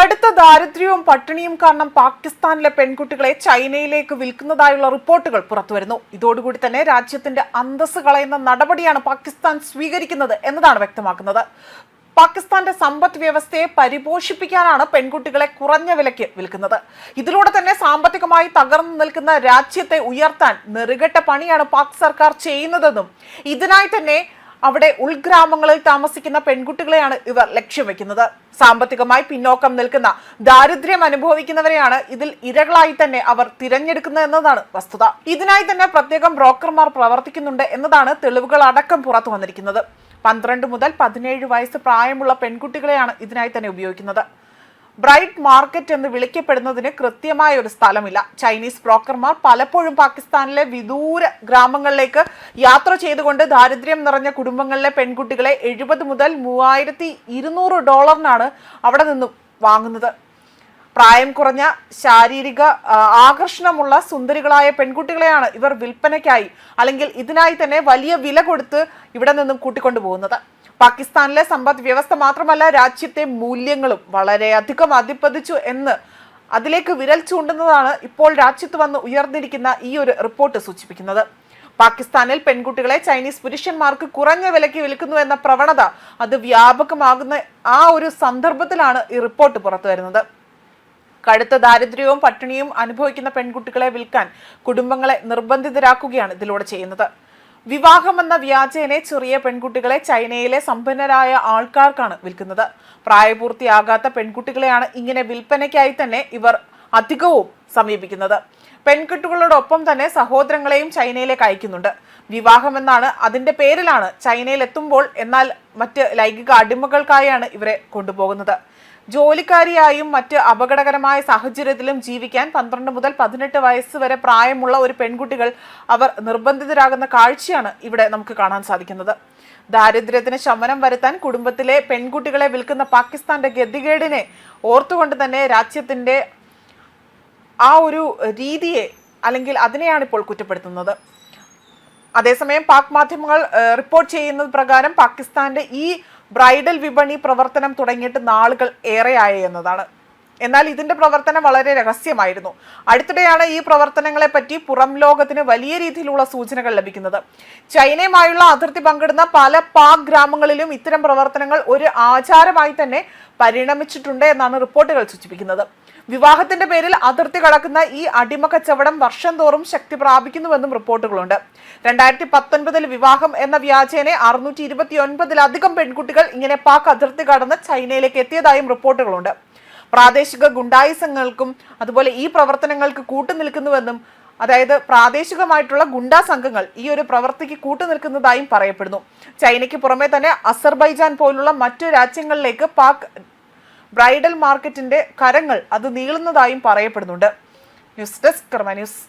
കടുത്ത ദാരിദ്ര്യവും പട്ടിണിയും കാരണം പാകിസ്ഥാനിലെ പെൺകുട്ടികളെ ചൈനയിലേക്ക് വിൽക്കുന്നതായുള്ള റിപ്പോർട്ടുകൾ പുറത്തുവരുന്നു. ഇതോടുകൂടി തന്നെ രാജ്യത്തിന്റെ അന്തസ് കളയുന്ന നടപടിയാണ് പാകിസ്ഥാൻ സ്വീകരിക്കുന്നത് എന്നതാണ് വ്യക്തമാക്കുന്നത്. പാകിസ്ഥാന്റെ സമ്പദ് വ്യവസ്ഥയെ പരിപോഷിപ്പിക്കാനാണ് പെൺകുട്ടികളെ കുറഞ്ഞ വിലയ്ക്ക് വിൽക്കുന്നത്. ഇതിലൂടെ തന്നെ സാമ്പത്തികമായി തകർന്നു നിൽക്കുന്ന രാജ്യത്തെ ഉയർത്താൻ നെറുകെട്ട പണിയാണ് പാക് സർക്കാർ ചെയ്യുന്നതെന്നും ഇതിനായി തന്നെ അവിടെ ഉൾഗ്രാമങ്ങളിൽ താമസിക്കുന്ന പെൺകുട്ടികളെയാണ് ഇവർ ലക്ഷ്യം വെക്കുന്നത്. സാമ്പത്തികമായി പിന്നോക്കം നിൽക്കുന്ന ദാരിദ്ര്യം അനുഭവിക്കുന്നവരെയാണ് ഇതിൽ ഇരകളായി തന്നെ അവർ തിരഞ്ഞെടുക്കുന്നത് എന്നതാണ് വസ്തുത. ഇതിനായി തന്നെ പ്രത്യേകം ബ്രോക്കർമാർ പ്രവർത്തിക്കുന്നുണ്ട് എന്നതാണ് തെളിവുകൾ അടക്കം പുറത്തു വന്നിരിക്കുന്നത് പന്ത്രണ്ട് മുതൽ പതിനേഴ് വയസ്സ് പ്രായമുള്ള പെൺകുട്ടികളെയാണ് ഇതിനായി തന്നെ ഉപയോഗിക്കുന്നത്. ബ്രൈറ്റ് മാർക്കറ്റ് എന്ന് വിളിക്കപ്പെടുന്നതിന് കൃത്യമായ ഒരു സ്ഥലമില്ല. ചൈനീസ് ബ്രോക്കർമാർ പലപ്പോഴും പാകിസ്ഥാനിലെ വിദൂര ഗ്രാമങ്ങളിലേക്ക് യാത്ര ചെയ്തുകൊണ്ട് ദാരിദ്ര്യം നിറഞ്ഞ കുടുംബങ്ങളിലെ പെൺകുട്ടികളെ എഴുപത് മുതൽ മൂവായിരത്തി ഇരുന്നൂറ് ഡോളറിനാണ് അവിടെ നിന്നും വാങ്ങുന്നത്. പ്രായം കുറഞ്ഞ ശാരീരിക ആകർഷണമുള്ള സുന്ദരികളായ പെൺകുട്ടികളെയാണ് ഇവർ വിൽപ്പനയ്ക്കായി അല്ലെങ്കിൽ ഇതിനായി തന്നെ വലിയ വില കൊടുത്ത് ഇവിടെ നിന്നും കൂട്ടിക്കൊണ്ടുപോകുന്നത്. പാകിസ്ഥാനിലെ സമ്പദ് വ്യവസ്ഥ മാത്രമല്ല രാജ്യത്തെ മൂല്യങ്ങളും വളരെയധികം അധിപതിച്ചു എന്ന് അതിലേക്ക് വിരൽ ചൂണ്ടുന്നതാണ് ഇപ്പോൾ രാജ്യത്ത് വന്ന് ഉയർന്നിരിക്കുന്ന ഈ ഒരു റിപ്പോർട്ട് സൂചിപ്പിക്കുന്നത്. പാകിസ്ഥാനിൽ പെൺകുട്ടികളെ ചൈനീസ് പുരുഷന്മാർക്ക് കുറഞ്ഞ വിലയ്ക്ക് വിൽക്കുന്നു എന്ന പ്രവണത അത് വ്യാപകമാകുന്ന ആ ഒരു സന്ദർഭത്തിലാണ് ഈ റിപ്പോർട്ട് പുറത്തു വരുന്നത്. കടുത്ത ദാരിദ്ര്യവും പട്ടിണിയും അനുഭവിക്കുന്ന പെൺകുട്ടികളെ വിൽക്കാൻ കുടുംബങ്ങളെ നിർബന്ധിതരാക്കുകയാണ് ഇതിലൂടെ ചെയ്യുന്നത്. വിവാഹമെന്ന വ്യാജേനെ ചെറിയ പെൺകുട്ടികളെ ചൈനയിലെ സമ്പന്നരായ ആൾക്കാർക്കാണ് വിൽക്കുന്നത്. പ്രായപൂർത്തിയാകാത്ത പെൺകുട്ടികളെയാണ് ഇങ്ങനെ വിൽപ്പനയ്ക്കായി തന്നെ ഇവർ അധികവും സമീപിക്കുന്നത്. പെൺകുട്ടികളോടൊപ്പം തന്നെ സഹോദരങ്ങളെയും ചൈനയിലേക്ക് അയക്കുന്നുണ്ട്. വിവാഹമെന്നാണ് അതിന്റെ പേരിലാണ് ചൈനയിൽ എത്തുമ്പോൾ എന്നാൽ മറ്റ് ലൈംഗിക അടിമകൾക്കായാണ് ഇവരെ കൊണ്ടുപോകുന്നത്. ജോലിക്കാരിയായും മറ്റ് അപകടകരമായ സാഹചര്യത്തിലും ജീവിക്കാൻ പന്ത്രണ്ട് മുതൽ പതിനെട്ട് വയസ്സ് വരെ പ്രായമുള്ള ഒരു പെൺകുട്ടികൾ അവർ നിർബന്ധിതരാകുന്ന കാഴ്ചയാണ് ഇവിടെ നമുക്ക് കാണാൻ സാധിക്കുന്നത്. ദാരിദ്ര്യത്തിന് ശമനം വരുത്താൻ കുടുംബത്തിലെ പെൺകുട്ടികളെ വിൽക്കുന്ന പാകിസ്ഥാന്റെ ഗതികേടിനെ ഓർത്തുകൊണ്ട് തന്നെ രാജ്യത്തിന്റെ ആ ഒരു രീതിയെ അല്ലെങ്കിൽ അതിനെയാണ് ഇപ്പോൾ കുറ്റപ്പെടുത്തുന്നത്. അതേസമയം പാക് മാധ്യമങ്ങൾ റിപ്പോർട്ട് ചെയ്യുന്നത് പ്രകാരം പാകിസ്ഥാന്റെ ഈ ബ്രൈഡൽ വിപണി പ്രവർത്തനം തുടങ്ങിയിട്ട് നാളുകൾ ഏറെയായി എന്നതാണ്. എന്നാൽ ഇതിന്റെ പ്രവർത്തനം വളരെ രഹസ്യമായിരുന്നു. അടുത്തിടെയാണ് ഈ പ്രവർത്തനങ്ങളെ പറ്റി പുറം ലോകത്തിന് വലിയ രീതിയിലുള്ള സൂചനകൾ ലഭിക്കുന്നത്. ചൈനയുമായുള്ള അതിർത്തി പങ്കിടുന്ന പല പാക് ഗ്രാമങ്ങളിലും ഇത്തരം പ്രവർത്തനങ്ങൾ ഒരു ആചാരമായി തന്നെ പരിണമിച്ചിട്ടുണ്ട് എന്നാണ് റിപ്പോർട്ടുകൾ സൂചിപ്പിക്കുന്നത്. വിവാഹത്തിന്റെ പേരിൽ അതിർത്തി കടക്കുന്ന ഈ അടിമ കച്ചവടം വർഷം തോറും ശക്തി പ്രാപിക്കുന്നുവെന്നും റിപ്പോർട്ടുകളുണ്ട്. രണ്ടായിരത്തി പത്തൊൻപതിൽ വിവാഹം എന്ന വ്യാജേനെ അറുന്നൂറ്റി ഇരുപത്തി ഒൻപതിലധികം പെൺകുട്ടികൾ ഇങ്ങനെ പാക് അതിർത്തി കടന്ന് ചൈനയിലേക്ക് എത്തിയതായും റിപ്പോർട്ടുകളുണ്ട്. പ്രാദേശിക ഗുണ്ടായി സംഘങ്ങൾക്കും അതുപോലെ ഈ പ്രവർത്തനങ്ങൾക്ക് കൂട്ടുനിൽക്കുന്നുവെന്നും അതായത് പ്രാദേശികമായിട്ടുള്ള ഗുണ്ടാ സംഘങ്ങൾ ഈ ഒരു പ്രവൃത്തിക്ക് കൂട്ടുനിൽക്കുന്നതായും പറയപ്പെടുന്നു. ചൈനയ്ക്ക് പുറമെ തന്നെ അസർബൈജാൻ പോലുള്ള മറ്റു രാജ്യങ്ങളിലേക്ക് പാക് ബ്രൈഡൽ മാർക്കറ്റിന്റെ കരങ്ങൾ അത് നീളുന്നതായും പറയപ്പെടുന്നുണ്ട്. News desk Karma news.